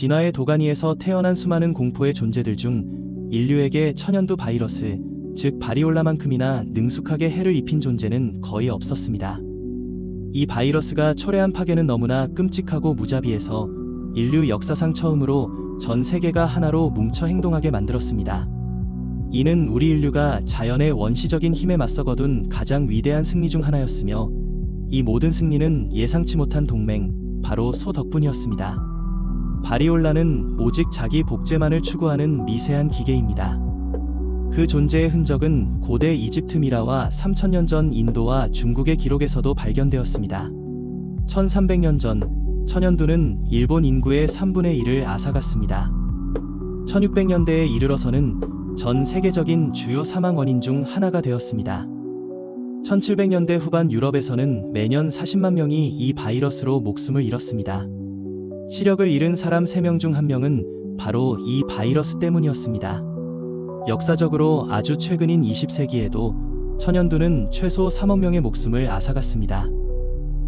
진화의 도가니에서 태어난 수많은 공포의 존재들 중 인류에게 천연두 바이러스, 즉 바리올라만큼이나 능숙하게 해를 입힌 존재는 거의 없었습니다. 이 바이러스가 초래한 파괴는 너무나 끔찍하고 무자비해서 인류 역사상 처음으로 전 세계가 하나로 뭉쳐 행동하게 만들었습니다. 이는 우리 인류가 자연의 원시적인 힘에 맞서 거둔 가장 위대한 승리 중 하나였으며 이 모든 승리는 예상치 못한 동맹, 바로 소 덕분이었습니다. 바리올라는 오직 자기 복제만을 추구하는 미세한 기계입니다. 그 존재의 흔적은 고대 이집트 미라와 3000년 전 인도와 중국의 기록에서도 발견되었습니다. 1300년 전 천연두는 일본 인구의 3분의 1을 앗아갔습니다. 1600년대에 이르러서는 전 세계적인 주요 사망 원인 중 하나가 되었습니다. 1700년대 후반 유럽에서는 매년 40만 명이 이 바이러스로 목숨을 잃었습니다. 시력을 잃은 사람 3명 중 1명은 바로 이 바이러스 때문이었습니다. 역사적으로 아주 최근인 20세기에도 천연두는 최소 3억 명의 목숨을 앗아갔습니다.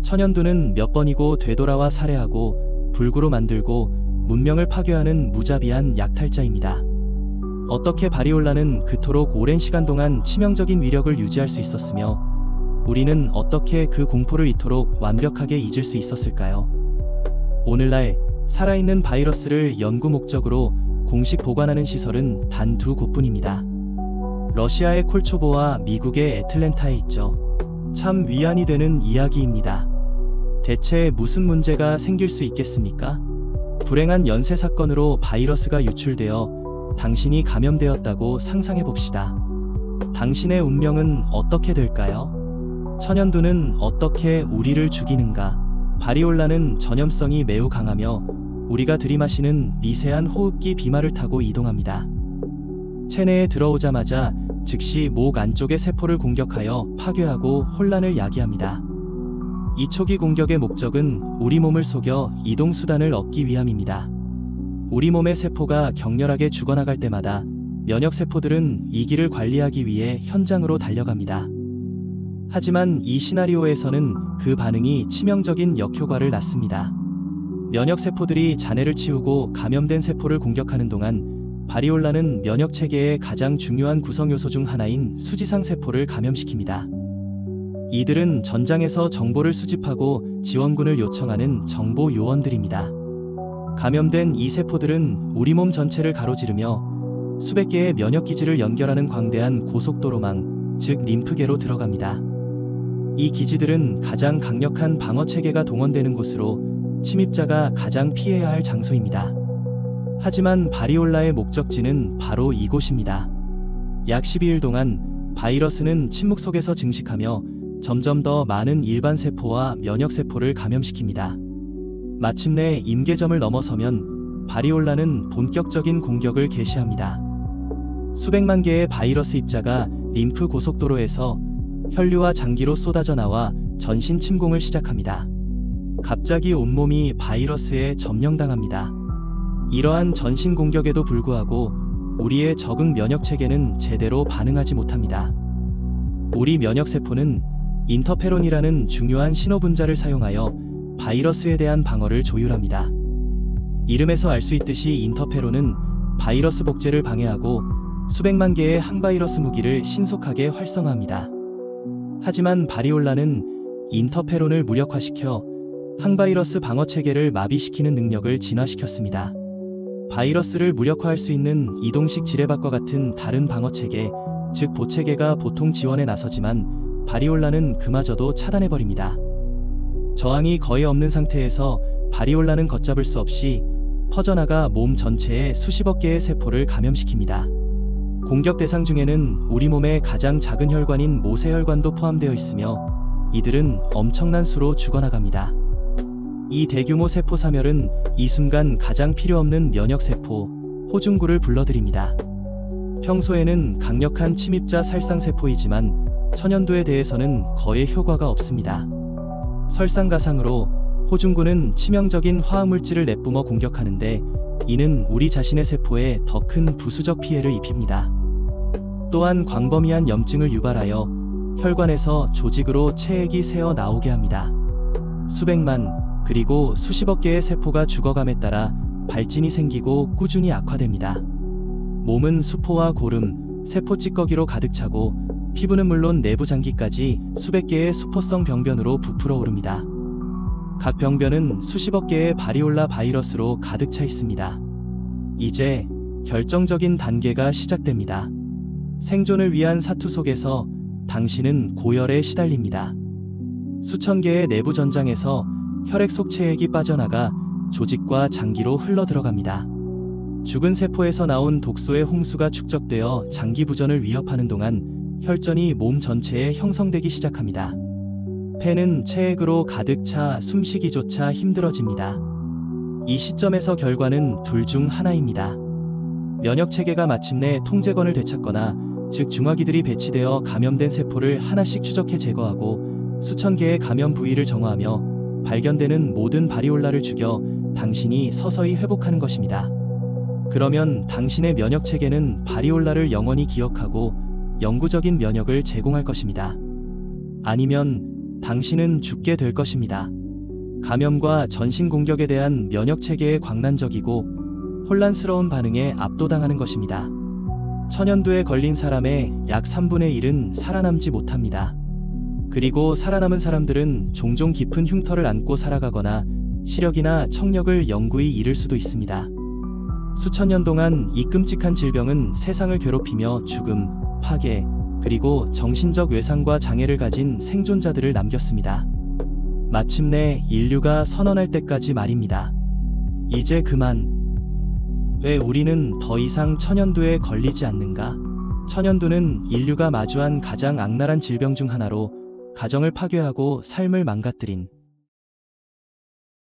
천연두는 몇 번이고 되돌아와 살해하고 불구로 만들고 문명을 파괴하는 무자비한 약탈자입니다. 어떻게 바리올라는 그토록 오랜 시간 동안 치명적인 위력을 유지할 수 있었으며 우리는 어떻게 그 공포를 이토록 완벽하게 잊을 수 있었을까요? 오늘날 살아있는 바이러스를 연구 목적으로 공식 보관하는 시설은 단 두 곳뿐입니다. 러시아의 콜초보와 미국의 애틀랜타에 있죠. 참 위안이 되는 이야기입니다. 대체 무슨 문제가 생길 수 있겠습니까? 불행한 연쇄 사건으로 바이러스가 유출되어 당신이 감염되었다고 상상해 봅시다. 당신의 운명은 어떻게 될까요? 천연두는 어떻게 우리를 죽이는가? 바리올라는 전염성이 매우 강하며 우리가 들이마시는 미세한 호흡기 비말을 타고 이동합니다. 체내에 들어오자마자 즉시 목 안쪽의 세포를 공격하여 파괴하고 혼란을 야기합니다. 이 초기 공격의 목적은 우리 몸을 속여 이동 수단을 얻기 위함입니다. 우리 몸의 세포가 격렬하게 죽어나갈 때마다 면역 세포들은 이 길을 관리하기 위해 현장으로 달려갑니다. 하지만 이 시나리오에서는 그 반응이 치명적인 역효과를 낳습니다. 면역 세포들이 잔해를 치우고 감염된 세포를 공격하는 동안 바리올라는 면역 체계의 가장 중요한 구성 요소 중 하나인 수지상 세포를 감염시킵니다. 이들은 전장에서 정보를 수집하고 지원군을 요청하는 정보 요원들입니다. 감염된 이 세포들은 우리 몸 전체를 가로지르며 수백 개의 면역 기지를 연결하는 광대한 고속도로망, 즉 림프계로 들어갑니다. 이 기지들은 가장 강력한 방어 체계가 동원되는 곳으로 침입자가 가장 피해야 할 장소입니다. 하지만 바리올라의 목적지는 바로 이곳입니다. 약 12일 동안 바이러스는 침묵 속에서 증식하며 점점 더 많은 일반 세포와 면역 세포를 감염시킵니다. 마침내 임계점을 넘어서면 바리올라는 본격적인 공격을 개시합니다. 수백만 개의 바이러스 입자가 림프 고속도로에서 혈류와 장기로 쏟아져 나와 전신 침공을 시작합니다. 갑자기 온몸이 바이러스에 점령당합니다. 이러한 전신 공격에도 불구하고 우리의 적응 면역 체계는 제대로 반응하지 못합니다. 우리 면역 세포는 인터페론이라는 중요한 신호 분자를 사용하여 바이러스에 대한 방어를 조율합니다. 이름에서 알 수 있듯이 인터페론은 바이러스 복제를 방해하고 수백만 개의 항바이러스 무기를 신속하게 활성화합니다. 하지만 바리올라는 인터페론을 무력화시켜 항바이러스 방어 체계를 마비시키는 능력을 진화시켰습니다. 바이러스를 무력화할 수 있는 이동식 지뢰밭과 같은 다른 방어 체계, 즉 보체계가 보통 지원에 나서지만 바리올라는 그마저도 차단해버립니다. 저항이 거의 없는 상태에서 바리올라는 걷잡을 수 없이 퍼져나가 몸 전체에 수십억 개의 세포를 감염시킵니다. 공격 대상 중에는 우리 몸의 가장 작은 혈관인 모세혈관도 포함되어 있으며 이들은 엄청난 수로 죽어나갑니다. 이 대규모 세포 사멸은 이 순간 가장 필요 없는 면역 세포, 호중구를 불러들입니다. 평소에는 강력한 침입자 살상 세포이지만 천연두에 대해서는 거의 효과가 없습니다. 설상가상으로 호중구는 치명적인 화학물질을 내뿜어 공격하는데 이는 우리 자신의 세포에 더 큰 부수적 피해를 입힙니다. 또한 광범위한 염증을 유발하여 혈관에서 조직으로 체액이 새어 나오게 합니다. 수백만, 그리고 수십억 개의 세포가 죽어감에 따라 발진이 생기고 꾸준히 악화됩니다. 몸은 수포와 고름, 세포 찌꺼기로 가득 차고 피부는 물론 내부 장기까지 수백 개의 수포성 병변으로 부풀어 오릅니다. 각 병변은 수십억 개의 바리올라 바이러스로 가득 차 있습니다. 이제 결정적인 단계가 시작됩니다. 생존을 위한 사투 속에서 당신은 고열에 시달립니다. 수천 개의 내부 전장에서 혈액 속 체액이 빠져나가 조직과 장기로 흘러 들어갑니다. 죽은 세포에서 나온 독소의 홍수가 축적되어 장기 부전을 위협하는 동안 혈전이 몸 전체에 형성되기 시작합니다. 폐는 체액으로 가득 차 숨쉬기조차 힘들어집니다. 이 시점에서 결과는 둘 중 하나입니다. 면역 체계가 마침내 통제권을 되찾거나 즉 중화기들이 배치되어 감염된 세포를 하나씩 추적해 제거하고 수천 개의 감염 부위를 정화하며 발견되는 모든 바리올라를 죽여 당신이 서서히 회복하는 것입니다. 그러면 당신의 면역 체계는 바리올라를 영원히 기억하고 영구적인 면역을 제공할 것입니다. 아니면 당신은 죽게 될 것입니다. 감염과 전신 공격에 대한 면역 체계의 광란적이고 혼란스러운 반응에 압도당하는 것입니다. 천연두에 걸린 사람의 약 3분의 1은 살아남지 못합니다. 그리고 살아남은 사람들은 종종 깊은 흉터를 안고 살아가거나 시력이나 청력을 영구히 잃을 수도 있습니다. 수천 년 동안 이 끔찍한 질병은 세상을 괴롭히며 죽음, 파괴, 그리고 정신적 외상과 장애를 가진 생존자들을 남겼습니다. 마침내 인류가 선언할 때까지 말입니다. 이제 그만. 왜 우리는 더 이상 천연두에 걸리지 않는가? 천연두는 인류가 마주한 가장 악랄한 질병 중 하나로 가정을 파괴하고 삶을 망가뜨린